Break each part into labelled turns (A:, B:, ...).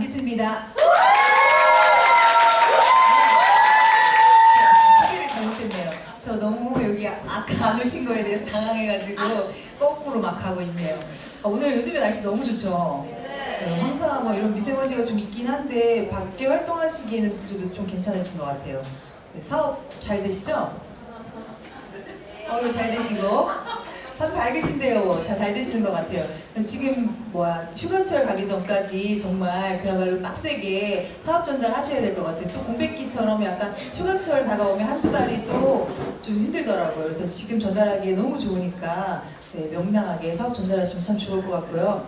A: 믿습니다. 소개를 잘못했네요. 저 너무 여기 아까 안 오신 거에 대해 당황해가지고 거꾸로 막 가고 있네요. 아, 오늘 요즘에 날씨 너무 좋죠? 네, 항상 뭐 이런 미세먼지가 좀 있긴 한데 밖에 활동하시기에는 그래도 좀 괜찮으신 것 같아요. 네, 사업 잘 되시죠? 어, 잘 되시고 다들 밝으신데요. 다 잘 되시는 것 같아요. 지금 뭐야 휴가철 가기 전까지 정말 그야말로 빡세게 사업 전달 하셔야 될 것 같아요. 또 공백기처럼 약간 휴가철 다가오면 한두 달이 또 좀 힘들더라고요. 그래서 지금 전달하기에 너무 좋으니까 네, 명랑하게 사업 전달하시면 참 좋을 것 같고요.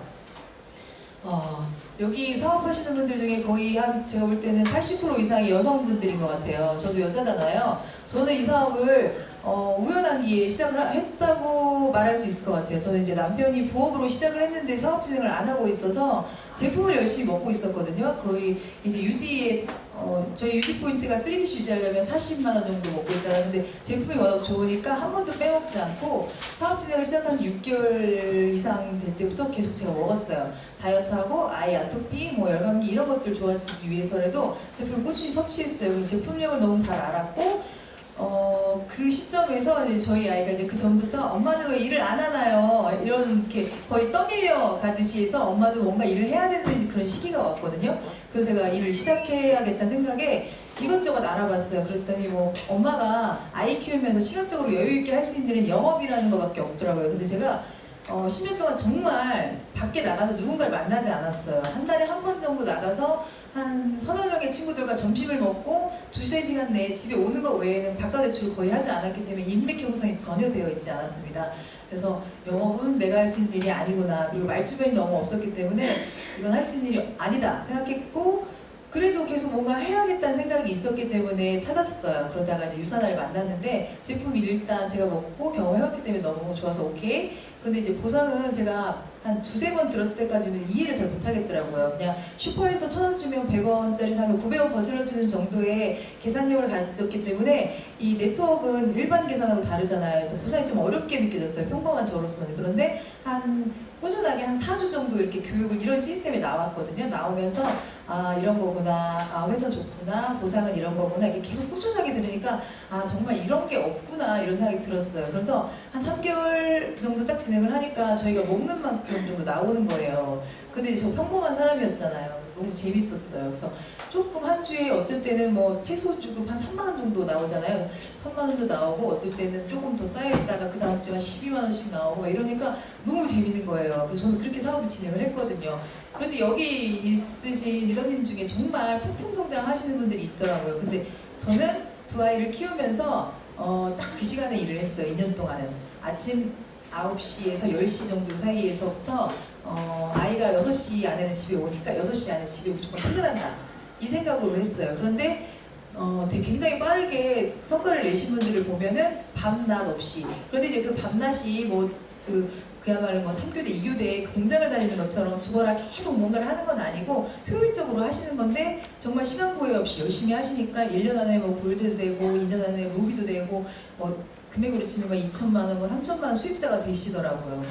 A: 어, 여기 사업하시는 분들 중에 거의 한 제가 볼 때는 80% 이상이 여성분들인 것 같아요. 저도 여자잖아요. 저는 이 사업을 어, 우연한 기회에 시작을 하- 했다고 말할 수 있을 것 같아요. 저는 이제 남편이 부업으로 시작을 했는데 사업 진행을 안 하고 있어서 제품을 열심히 먹고 있었거든요. 거의 이제 유지에 어, 저희 유지 포인트가 3DC 유지하려면 40만 원 정도 먹고 있잖아요. 근데 제품이 워낙 좋으니까 한 번도 빼먹지 않고 사업 진행을 시작한 지 6개월 이상 될 때부터 계속 제가 먹었어요. 다이어트하고 아이 아토피, 뭐 열감기 이런 것들 좋아지기 위해서라도 제품을 꾸준히 섭취했어요. 제품력을 너무 잘 알았고 어, 그 시점에서 이제 저희 아이가 이제 그 전부터 엄마는 왜 일을 안 하나요? 이런 이렇게 거의 떠밀려 가듯이 해서 엄마도 뭔가 일을 해야 되는 그런 시기가 왔거든요. 그래서 제가 일을 시작해야겠다는 생각에 이것저것 알아봤어요. 그랬더니 뭐 엄마가 아이 키우면서 시간적으로 여유 있게 할 수 있는 일은 영업이라는 것밖에 없더라고요. 근데 제가 어, 10년 동안 정말 밖에 나가서 누군가를 만나지 않았어요. 한 달에 한 번 정도 나가서 한 서너 명의 친구들과 점심을 먹고 두세 시간 내에 집에 오는 것 외에는 바깥 외출을 거의 하지 않았기 때문에 인맥 형성이 전혀 되어 있지 않았습니다. 그래서 영업은 내가 할 수 있는 일이 아니구나. 그리고 말주변이 너무 없었기 때문에 이건 할 수 있는 일이 아니다 생각했고 그래도 계속 뭔가 해야겠다는 생각이 있었기 때문에 찾았어요. 그러다가 이제 유산화를 만났는데 제품이 일단 제가 먹고 경험해봤기 때문에 너무 좋아서 오케이. 근데 이제 보상은 제가 한 두세 번 들었을 때까지는 이해를 잘 못하겠더라고요. 그냥 슈퍼에서 천원 주면 100원짜리 사면 900원 거슬러주는 정도의 계산력을 가졌기 때문에 이 네트워크는 일반 계산하고 다르잖아요. 그래서 보상이 좀 어렵게 느껴졌어요. 평범한 저로서는. 그런데 한 꾸준하게 한 4주 정도 이렇게 교육을 이런 시스템이 나왔거든요. 나오면서 아 이런 거구나, 아 회사 좋구나, 보상은 이런 거구나 이렇게 계속 꾸준하게 들으니까 아 정말 이런 게 없구나 이런 생각이 들었어요. 그래서 한 3개월 정도 딱 진행을 하니까 저희가 먹는 만큼 정도 나오는 거예요. 근데 저 평범한 사람이었잖아요. 너무 재밌었어요. 그래서 조금 한 주에 어쩔 때는 뭐 최소 주급 한 3만 원 정도 나오잖아요. 3만 원도 나오고 어떨 때는 조금 더 쌓여 있다가 그 다음 주에 한 12만 원씩 나오고 막 이러니까 너무 재밌는 거예요. 그래서 저는 그렇게 사업을 진행을 했거든요. 그런데 여기 있으신 리더님 중에 정말 폭풍 성장 하시는 분들이 있더라고요. 근데 저는 두 아이를 키우면서 어, 딱 그 시간에 일을 했어요. 2년 동안은. 아침 9시에서 10시 정도 사이에서부터 어, 아이가 6시 안에는 집에 오니까 6시 안에 집에 무조건 퇴근한다. 이 생각으로 했어요. 그런데 어, 되게 굉장히 빠르게 성과를 내신 분들을 보면은 밤낮 없이 그런데 이제 그 밤낮이 뭐그 그야말로 뭐 3교대, 2교대 그 공장을 다니는 것처럼 죽어라 계속 뭔가를 하는 건 아니고 효율적으로 하시는 건데 정말 시간 구애 없이 열심히 하시니까 1년 안에 뭐 골드도 되고 2년 안에 루비도 되고 뭐 금액으로 치면 뭐 2천만 원, 뭐 3천만 원 수입자가 되시더라고요.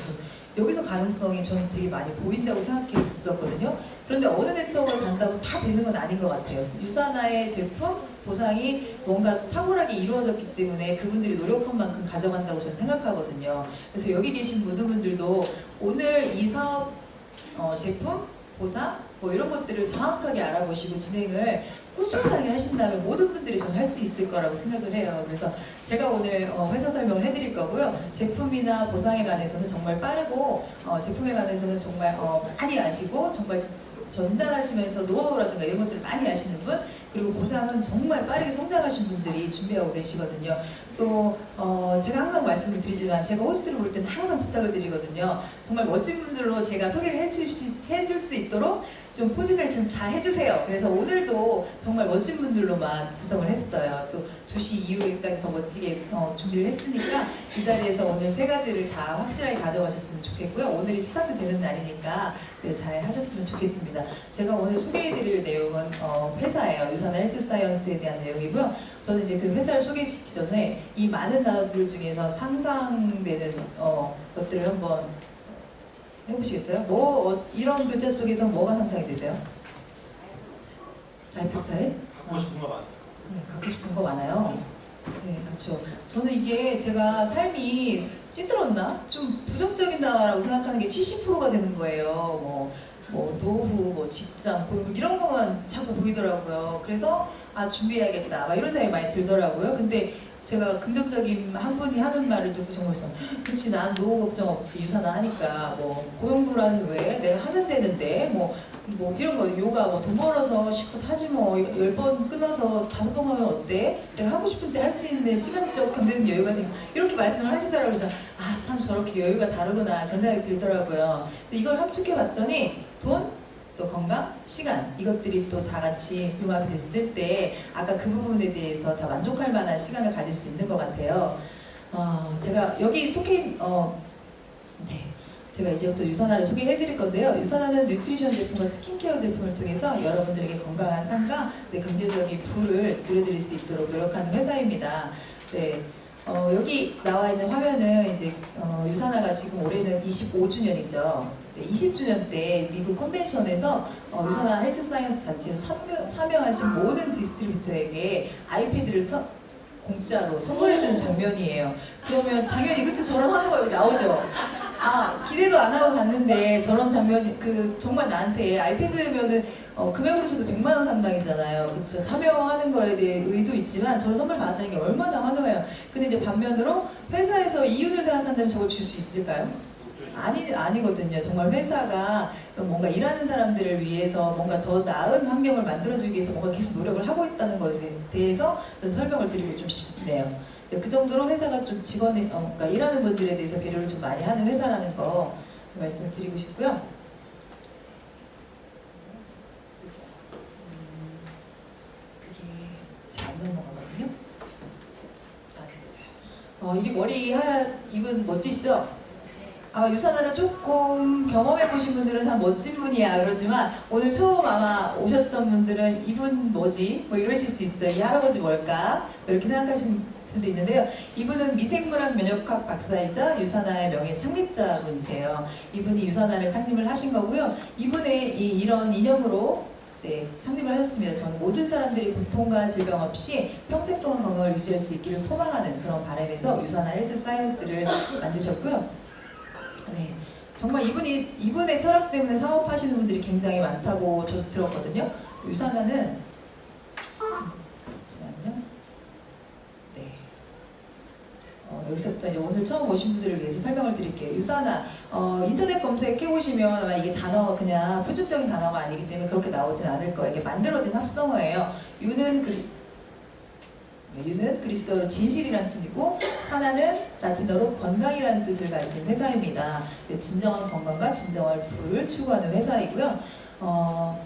A: 여기서 가능성이 저는 되게 많이 보인다고 생각했었거든요. 그런데 어느 네트워크를 간다고 다 되는 건 아닌 것 같아요. 유산화의 제품 보상이 뭔가 탁월하게 이루어졌기 때문에 그분들이 노력한 만큼 가져간다고 저는 생각하거든요. 그래서 여기 계신 모든 분들도 오늘 이 사업 어, 제품 보상 뭐 이런 것들을 정확하게 알아보시고 진행을 꾸준하게 하신다면 모든 분들이 저는 할수 있을 거라고 생각을 해요. 그래서 제가 오늘 어, 회사 설명을 해드릴 거고요. 제품이나 보상에 관해서는 정말 빠르고 어, 제품에 관해서는 정말 어, 많이 아시고 정말 전달하시면서 노하우라든가 이런 것들을 많이 아시는 분 그리고 보상은 정말 빠르게 성장하신 분들이 준비하고 계시거든요. 또 어, 제가 항상 말씀을 드리지만 제가 호스트를 볼 때는 항상 부탁을 드리거든요. 정말 멋진 분들로 제가 소개를 해줄 수, 해줄 수 있도록 좀 포진을 좀 잘 해주세요. 그래서 오늘도 정말 멋진 분들로만 구성을 했어요. 또 조시 이후에까지 더 멋지게 어, 준비를 했으니까 이 자리에서 오늘 세 가지를 다 확실하게 가져가셨으면 좋겠고요. 오늘이 스타트 되는 날이니까 네, 잘 하셨으면 좋겠습니다. 제가 오늘 소개해드릴 내용은 어, 회사예요. 유산화 헬스 사이언스에 대한 내용이고요. 저는 이제 그 회사를 소개시키기 전에 이 많은 단어들 중에서 상상되는 어, 것들을 한번 해보시겠어요? 뭐 어, 이런 글자 속에서 뭐가 상상이 되세요? 라이프 스타일?
B: 갖고 싶은 거 많아.
A: 네, 갖고 싶은 거 많아요. 네, 그렇죠. 저는 이게 제가 삶이 찌들었나? 좀 부정적이다라고 생각하는 게 70%가 되는 거예요. 뭐, 뭐 노후, 뭐 직장, 골목 이런 것만 자꾸 보이더라고요. 그래서 아 준비해야겠다. 막 이런 생각이 많이 들더라고요. 근데 제가 긍정적인 한 분이 하는 말을 듣고 정말 서 그렇지 난 노후 걱정 없지 유산화 하니까 뭐 고용 불안 왜 내가 하면 되는데 뭐뭐 이런 거 요가 뭐 돈 벌어서 실컷 하지 뭐 열 번 끊어서 다섯 번 하면 어때? 내가 하고 싶을 때할 수 있는 시간적 견디는 여유가 생 이렇게 말씀을 하시더라고요. 그래서 아 참 저렇게 여유가 다르구나 그런 생각이 들더라고요. 근데 이걸 함축해 봤더니 돈, 또 건강, 시간 이것들이 또 다 같이 융합됐을 때 아까 그 부분에 대해서 다 만족할 만한 시간을 가질 수 있는 것 같아요. 어, 제가 여기 속해 어, 네. 제가 이제부터 유산화를 소개해 드릴 건데요. 유산화는 뉴트리션 제품과 스킨케어 제품을 통해서 여러분들에게 건강한 삶과 네, 경제적인 부를 누려드릴 수 있도록 노력하는 회사입니다. 네. 어, 여기 나와 있는 화면은 이제 어, 유산화가 지금 올해는 25주년이죠. 네, 20주년 때 미국 컨벤션에서 어, 유산화 헬스 사이언스 자체에 참여, 참여 하신 모든 디스트리뷰터에게 아이패드를 서- 공짜로 선물해주는 장면이에요. 그러면 당연히 그쵸 저런 하는 거 여기 나오죠. 아 기대도 안 하고 갔는데 저런 장면 그 정말 나한테 아이패드면은 어, 금액으로 쳐도 100만 원 상당이잖아요. 그쵸 참여하는 거에 대해 의도 있지만 저런 선물 받았다는 게 얼마나 환호해요. 근데 이제 반면으로 회사에서 이윤을 생각한다면 저걸 줄 수 있을까요? 아니 아니거든요. 정말 회사가 뭔가 일하는 사람들을 위해서 뭔가 더 나은 환경을 만들어주기 위해서 뭔가 계속 노력을 하고 있다는 것에 대해서 좀 설명을 드리고 좀 싶네요. 그 정도로 회사가 좀 직원이 어, 그러니까 일하는 분들에 대해서 배려를 좀 많이 하는 회사라는 거 말씀을 드리고 싶고요. 음. 아. 어, 이게 머리 하얀 입은 멋지시죠? 아마 유산화를 조금 경험해 보신 분들은 참 멋진 분이야 그러지만 오늘 처음 아마 오셨던 분들은 이분 뭐지? 뭐 이러실 수 있어요. 이 할아버지 뭘까? 뭐 이렇게 생각하실 수도 있는데요. 이분은 미생물학 면역학 박사이자 유산화의 명예 창립자분이세요. 이분이 유산화를 창립을 하신 거고요. 이분의 이, 이런 이념으로 네, 창립을 하셨습니다. 저는 모든 사람들이 고통과 질병 없이 평생 동안 건강을 유지할 수 있기를 소망하는 그런 바람에서 유산화 헬스 사이언스를 만드셨고요. 네. 정말 이분이 이분의 철학 때문에 사업하시는 분들이 굉장히 많다고 저도 들었거든요. 유산화는 잠시만요. 네. 어, 여기서부터 오늘 처음 오신 분들을 위해서 설명을 드릴게요. 유산화 어, 인터넷 검색해 보시면 아마 이게 단어가 그냥 표준적인 단어가 아니기 때문에 그렇게 나오진 않을 거예요. 이게 만들어진 합성어예요. 유는 그리 네, 유는 그리스어로 진실이라는 뜻이고 하나는 라틴어로 건강이라는 뜻을 가진 회사입니다. 네, 진정한 건강과 진정한 부를 추구하는 회사이고요. 어,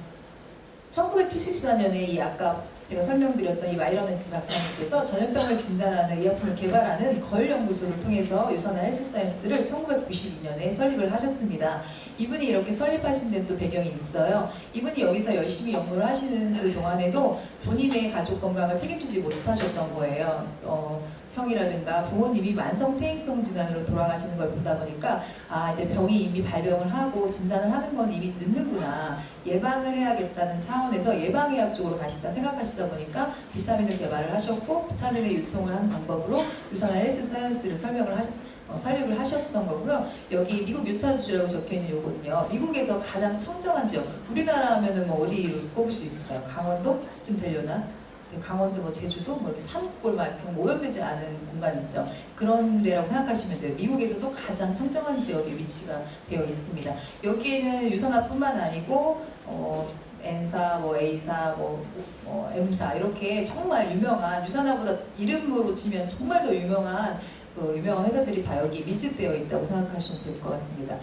A: 1974년에 이 아까 제가 설명드렸던 이 마이러네츠 박사님께서 전염병을 진단하는 의약품을 개발하는 걸 연구소를 통해서 유산화 헬스 사이언스를 1992년에 설립을 하셨습니다. 이분이 이렇게 설립하신 데는 또 배경이 있어요. 이분이 여기서 열심히 연구를 하시는 그 동안에도 본인의 가족 건강을 책임지지 못하셨던 거예요. 어, 형이라든가 부모님이 만성 퇴행성 질환으로 돌아가시는 걸 보다 보니까 아 이제 병이 이미 발병을 하고 진단을 하는 건 이미 늦는구나 예방을 해야겠다는 차원에서 예방의학 쪽으로 가시다 생각하시다 보니까 비타민을 개발을 하셨고 비타민의 유통을 하는 방법으로 유산화 헬스 사이언스를 설명을 하셨 어, 설립을 하셨던 거고요. 여기 미국 유타주라고 적혀 있는 요거는요. 미국에서 가장 청정한 지역. 우리나라 하면은 뭐 어디로 꼽을 수 있을까요? 강원도쯤 되려나? 네, 강원도, 뭐 제주도, 뭐 이렇게 산골 막 이렇게 오염되지 않은 공간 있죠. 그런 데라고 생각하시면 돼요. 미국에서도 가장 청정한 지역에 위치가 되어 있습니다. 여기에는 유산화뿐만 아니고 어, N사, 뭐 A사, 뭐, 뭐 M사 이렇게 정말 유명한 유산화보다 이름으로 치면 정말 더 유명한 그 유명한 회사들이 다 여기 밀집되어 있다고 생각하시면 될 것 같습니다.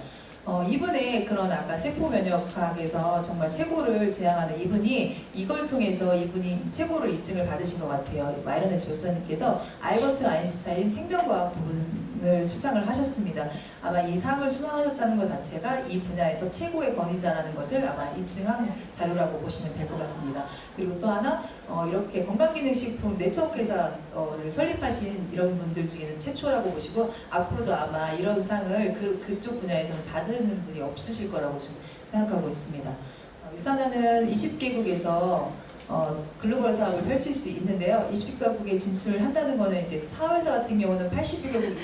A: 어, 이분의 그런 아까 세포 면역학에서 정말 최고를 지향하는 이분이 이걸 통해서 이분이 최고를 입증을 받으신 것 같아요. 마이러네츠 교수님께서 알버트 아인슈타인 생명과학 부분 을 수상을 하셨습니다. 아마 이 상을 수상하셨다는 것 자체가 이 분야에서 최고의 권위자라는 것을 아마 입증한 자료라고 보시면 될 것 같습니다. 그리고 또 하나 어, 이렇게 건강기능식품 네트워크 회사를 설립하신 이런 분들 중에는 최초라고 보시고 앞으로도 아마 이런 상을 그, 그쪽 분야에서는 받는 분이 없으실 거라고 좀 생각하고 있습니다. 어, 유산화는 20개국에서 어, 글로벌 사업을 펼칠 수 있는데요. 20개국에 진출을 한다는 거는 이제 타 회사 같은 경우는 80개국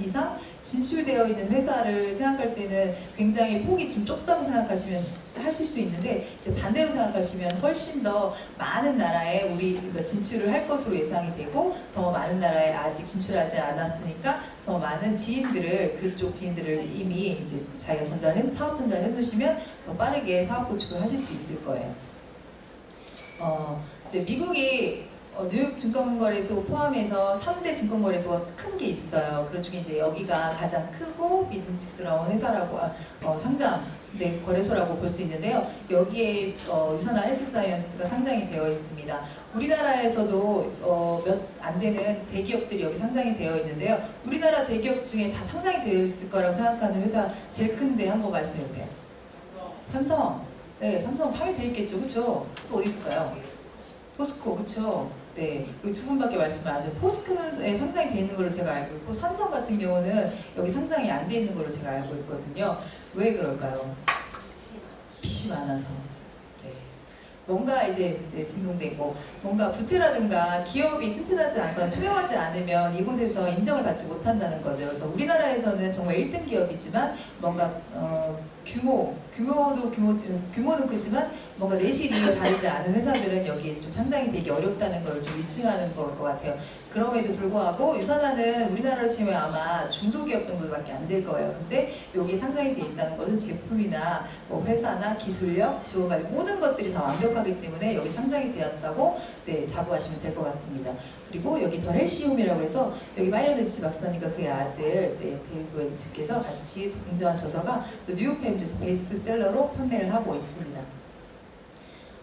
A: 이상, 진출되어 있는 회사를 생각할 때는 굉장히 폭이 좀 좁다고 생각하시면 하실 수 있는데 반대로 생각하시면 훨씬 더 많은 나라에 우리 그 진출을 할 것으로 예상이 되고 더 많은 나라에 아직 진출하지 않았으니까 더 많은 지인들을 그쪽 지인들을 이미 이제 자기가 전달해 사업 전달해 놓으시면 더 빠르게 사업 구축을 하실 수 있을 거예요. 어, 미국이 어, 뉴욕 증권거래소 포함해서 3대 증권거래소가 큰 게 있어요. 그 중에 이제 여기가 가장 크고 믿음직스러운 회사라고 아, 어, 상장 네, 거래소라고 볼 수 있는데요. 여기에 어, 유산화 헬스사이언스가 상장이 되어 있습니다. 우리나라에서도 어, 몇 안 되는 대기업들이 여기 상장이 되어 있는데요. 우리나라 대기업 중에 다 상장이 되어 있을 거라고 생각하는 회사 제일 큰데 한번 말씀해 주세요. 삼성. 네, 삼성 상위 돼 있겠죠, 그렇죠? 또 어디 있을까요? 포스코, 그렇죠? 네, 여기 두 분밖에 말씀을 안 하셨어요. 포스코는 네, 상장이 돼 있는 걸로 제가 알고 있고 삼성 같은 경우는 여기 상장이 안 돼 있는 걸로 제가 알고 있거든요. 왜 그럴까요? 빚이 많아서. 네. 뭔가 이제 네, 딩동댕고 뭔가 부채라든가 기업이 튼튼하지 않거나 투명하지 않으면 이곳에서 인정을 받지 못한다는 거죠. 그래서 우리나라에서는 정말 1등 기업이지만 뭔가 어, 규모, 규모도 규모, 규모는 크지만 뭔가 내실이 다르지 않은 회사들은 여기에 좀 상당히 되기 어렵다는 걸 좀 입증하는 걸것 같아요. 그럼에도 불구하고 유산화는 우리나라로 치면 아마 중소기업 정도밖에 안 될 거예요. 근데 여기 상장이 돼 있다는 것은 제품이나 뭐 회사나 기술력, 지원까지 모든 것들이 다 완벽 하기 때문에 여기 상장이 되었다고 네, 자부하시면 될 것 같습니다. 그리고 여기 더 헬시움이라고 해서 여기 마이너드치 박사님과 그의 아들 네, 데이브 웬츠께서 같이 공저한 저서가 또 뉴욕 타임즈에서 베스트셀러로 판매를 하고 있습니다.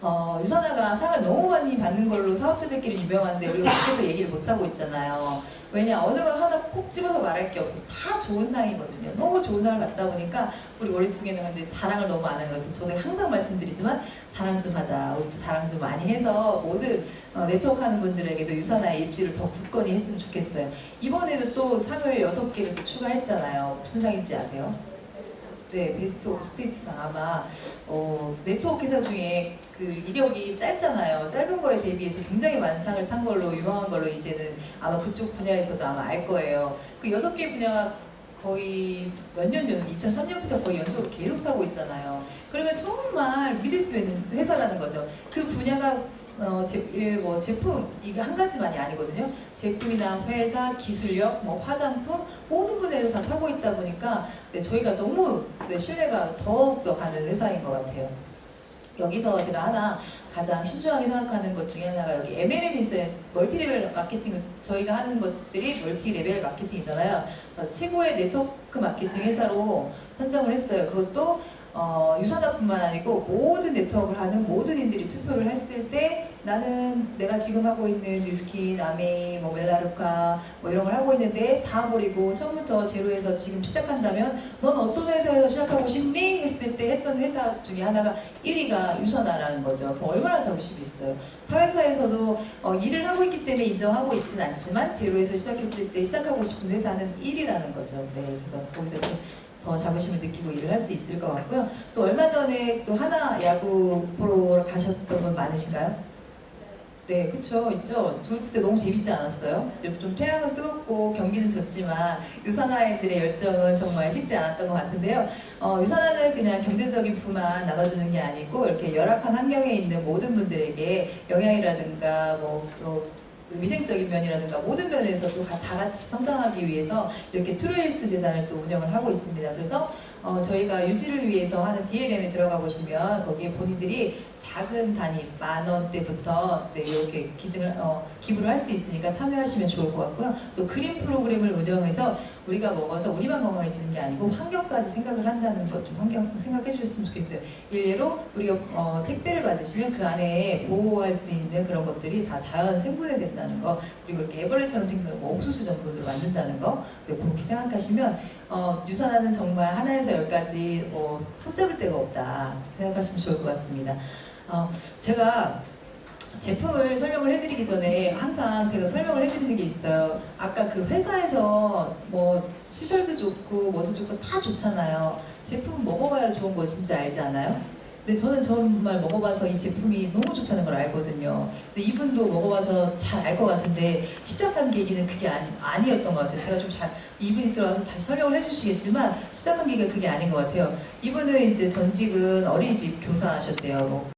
A: 어, 유산화가 상을 너무 많이 받는 걸로 사업자들끼리 유명한데 우리가 밖에서 얘기를 못 하고 있잖아요. 왜냐 어느 걸 하나 콕 집어서 말할 게 없어. 다 좋은 상이거든요. 너무 좋은 상을 받다 보니까 우리 머릿속에는 근데 자랑을 너무 안 하는 것 같아요. 저도 항상 말씀드리지만 자랑 좀 하자. 우리도 자랑 좀 많이 해서 모든 어, 네트워크 하는 분들에게도 유산화의 입지를 더 굳건히 했으면 좋겠어요. 이번에도 또 상을 여섯 개를 또 추가했잖아요. 무슨 상인지 아세요? 네, 베스트 오브 스테이츠상 아마 어, 네트워크 회사 중에 그 이력이 짧잖아요. 짧은 거에 대비해서 굉장히 많은 상을 탄 걸로 유명한 걸로 이제는 아마 그쪽 분야에서도 아마 알 거예요. 그 여섯 개 분야가 거의 몇 년 전, 2003년부터 거의 연속 계속 타고 있잖아요. 그러면 정말 믿을 수 있는 회사라는 거죠. 그 분야가 어, 제, 예, 뭐 제품 이게 한 가지만이 아니거든요. 제품이나 회사, 기술력, 뭐 화장품 모든 분야에서 다 타고 있다 보니까 네, 저희가 너무 네, 신뢰가 더욱더 가는 회사인 것 같아요. 여기서 제가 하나 가장 신중하게 생각하는 것 중에 하나가 여기 MLM인스 멀티레벨 마케팅 저희가 하는 것들이 멀티레벨 마케팅이잖아요. 어, 최고의 네트워크 마케팅 회사로 선정을 했어요. 그것도 어, 유산화뿐만 아니고 모든 네트워크를 하는 모든 인들이 투표를 했을 때 나는 내가 지금 하고 있는 뉴스킨, 아메이, 뭐 멜라루카 뭐 이런 걸 하고 있는데 다 버리고 처음부터 제로에서 지금 시작한다면 넌 어떤 회사에서 시작하고 싶니? 했을 때 했던 회사 중에 하나가 1위가 유산화라는 거죠. 얼마나 자부심이 있어요. 타 회사에서도 어, 일을 하고 있기 때문에 인정하고 있지는 않지만 제로에서 시작했을 때 시작하고 싶은 회사는 1위라는 거죠. 네, 그래서 거기서 좀더 자부심을 느끼고 일을 할 수 있을 것 같고요. 또 얼마 전에 또 하나 야구 보러 가셨던 분 많으신가요? 네, 그쵸, 있죠. 저 그때 너무 재밌지 않았어요? 좀, 좀 태양은 뜨겁고 경기는 졌지만 유산화인들의 열정은 정말 식지 않았던 것 같은데요. 어, 유산화는 그냥 경제적인 부만 나눠주는 게 아니고 이렇게 열악한 환경에 있는 모든 분들에게 영양이라든가 뭐, 뭐 위생적인 면이라든가 모든 면에서도 다 같이 성장하기 위해서 이렇게 트루일스 재단을 또 운영을 하고 있습니다. 그래서 어, 저희가 유지를 위해서 하는 DLM에 들어가 보시면 거기에 본인들이 작은 단위 만 원대부터 네, 이렇게 기증을 어, 기부를 할 수 있으니까 참여하시면 좋을 것 같고요. 또 그린 프로그램을 운영해서 우리가 먹어서 우리만 건강해지는 게 아니고 환경까지 생각을 한다는 것 좀 환경 생각해 주셨으면 좋겠어요. 일례로 우리가 어, 택배를 받으시면 그 안에 보호할 수 있는 그런 것들이 다 자연 생분해 된다는 거 그리고 이렇게 애벌레처럼 생겨서 뭐 옥수수 정도를 만든다는 거 네, 그렇게 생각하시면 어, 유산화는 정말 하나 에서 열까지 뭐 흠잡을 데가 없다 생각하시면 좋을 것 같습니다. 어, 제가 제품을 설명을 해드리기 전에 항상 제가 설명을 해드리는 게 있어요. 아까 그 회사에서 뭐 시설도 좋고 뭐도 좋고 다 좋잖아요. 제품 먹어봐야 좋은 거 진짜 알지 않아요? 근데 저는 정말 먹어봐서 이 제품이 너무 좋다는 걸 알거든요. 근데 이분도 먹어봐서 잘 알 것 같은데 시작한 계기는 그게 아니, 아니 었던 것 같아요. 제가 좀 잘 이분이 들어와서 다시 설명을 해주시겠지만 시작한 계기가 그게 아닌 것 같아요. 이분은 이제 전직은 어린이집 교사하셨대요. 뭐